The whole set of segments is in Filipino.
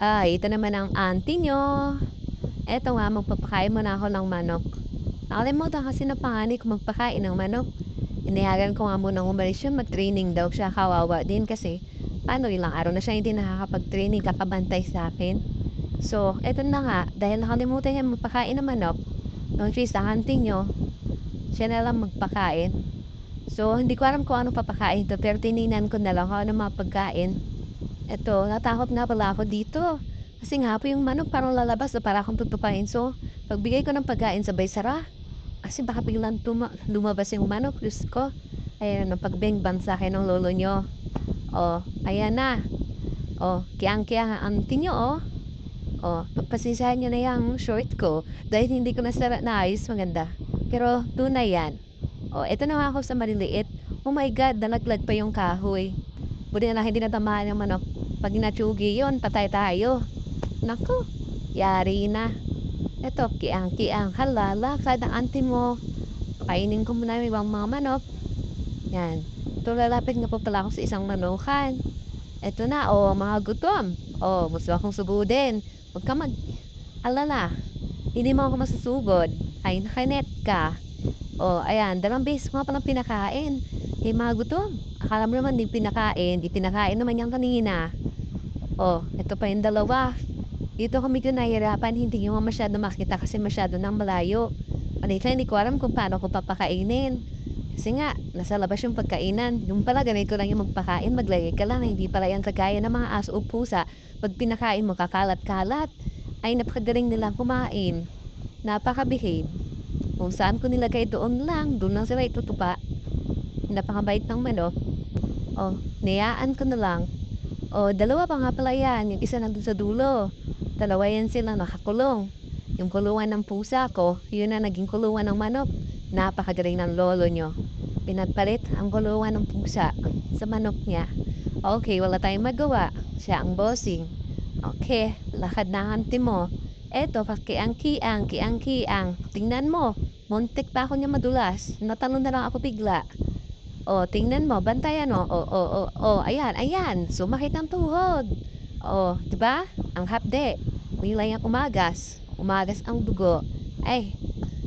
Ah, ito naman ang auntie niyo. Eto nga, magpapakain muna ako ng manok. Nakalimutan kasi na panganay ko magpakain ng manok. Inayagan ko nga munang umalis yun, mag-training daw siya. Kawawa din kasi paano ilang araw na siya hindi nakakapag-training, kakabantay sa akin. So, eto na nga, dahil nakalimutan niya magpakain ng manok, nung cheese ang auntie niyo, siya na lang magpakain. So, hindi ko alam kung ano papakain to, pero tininan ko na lang kung ano mga pagkain. Eto, natakot nga pala ako dito. Kasi nga po yung manok parang lalabas na para akong tutupain. So, pagbigay ko ng pagkain sabay sara. Kasi baka biglang tuma- lumabas yung manok. Diyos ko. Ayan, ang pagbengban sa akin ng lolo nyo. O, ayan na. O, kiyang-kiyang ang auntie nyo, o. O, pagpasisahan nyo na yung short ko. Dahil hindi ko nasara na ayos, maganda. Pero, tunay yan. O, eto na ako sa maliliit. Oh my God, nalaglag pa yung kahoy. Buti na lang hindi natamaan yung manok. Pag natsugi yun, patay tayo. Nako, yari na. Eto, kiang-kiang. Halala, kada auntie mo. Kainin ko muna yung ibang mga manok. Yan. Ito lalapit nga po pala ako sa isang manukan. Eto na, oh, mga gutom. Oh, gusto akong sugudin. Huwag ka mag... Alala, hindi mo ako masusugod. Ay, nakanet ka. Oh, ayan, dalawang beses ko nga palang pinakain. Eh, mga gutom. Akala mo naman, di pinakain. Di pinakain naman yan kanina. Oh, ito pa yung dalawa. Dito ko medyo nahihirapan, hindi nyo masyado makita kasi masyado nang malayo. Panita, hindi ko alam kung paano ko papakainin. Kasi nga, nasa labas yung pagkainan. Yung pala, ganito lang yung magpakain, maglagay ka lang. Hindi pala yan kagaya ng mga aso o pusa. Pag pinakain mo, kakalat-kalat. Ay, napakagaling nilang kumain. Napakabihave. Kung saan ko nilagay doon lang, doon lang sila itutupa. Napakabait ng manok. Oh, niyaan ko na lang. Oh, dalawa pa nga pala yan. Yung isa nandun sa dulo. Dalawa yan sila nakakulong. Yung kulungan ng pusa ko, yun na naging kulungan ng manok. Napakagaling ng lolo nyo. Pinagpalit ang kulungan ng pusa sa manok niya. Okay, wala tayong magawa. Siya ang bossing. Okay, lakad na auntie mo. Eto, pakiang-kiang, kiang-kiang. Tingnan mo, muntik pa ako niya madulas. Natalon na lang ako bigla. O, tingnan mo, bantayan mo. O, o, o, o, ayan, ayan. Sumakit ang tuhod. O, di ba? Ang hapde. Nilay ang umagas. Umagas ang dugo. Ay,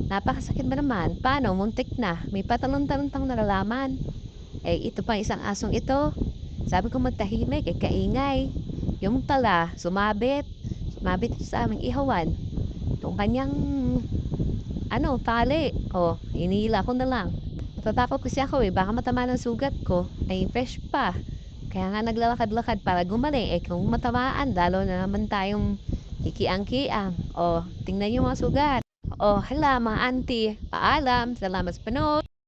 napakasakit ba naman? Paano? Muntik na. May patalon-talon nalalaman. Eh, ito pa isang asong ito. Sabi ko magtahimik, eh, kaingay. Yung pala, sumabit. Sumabit sa aming ihawan. Itong kanyang, ano, tali. O, inila ko na lang. Natatakot kasi ako eh, baka matama ng sugat ko. Ay, fresh pa. Kaya nga naglalakad-lakad para gumaling. Eh, kung matamaan, lalo na naman tayong kikiang-kiang. O, tingnan yung mga sugat. O, hala mga auntie. Paalam. Salamat sa panood.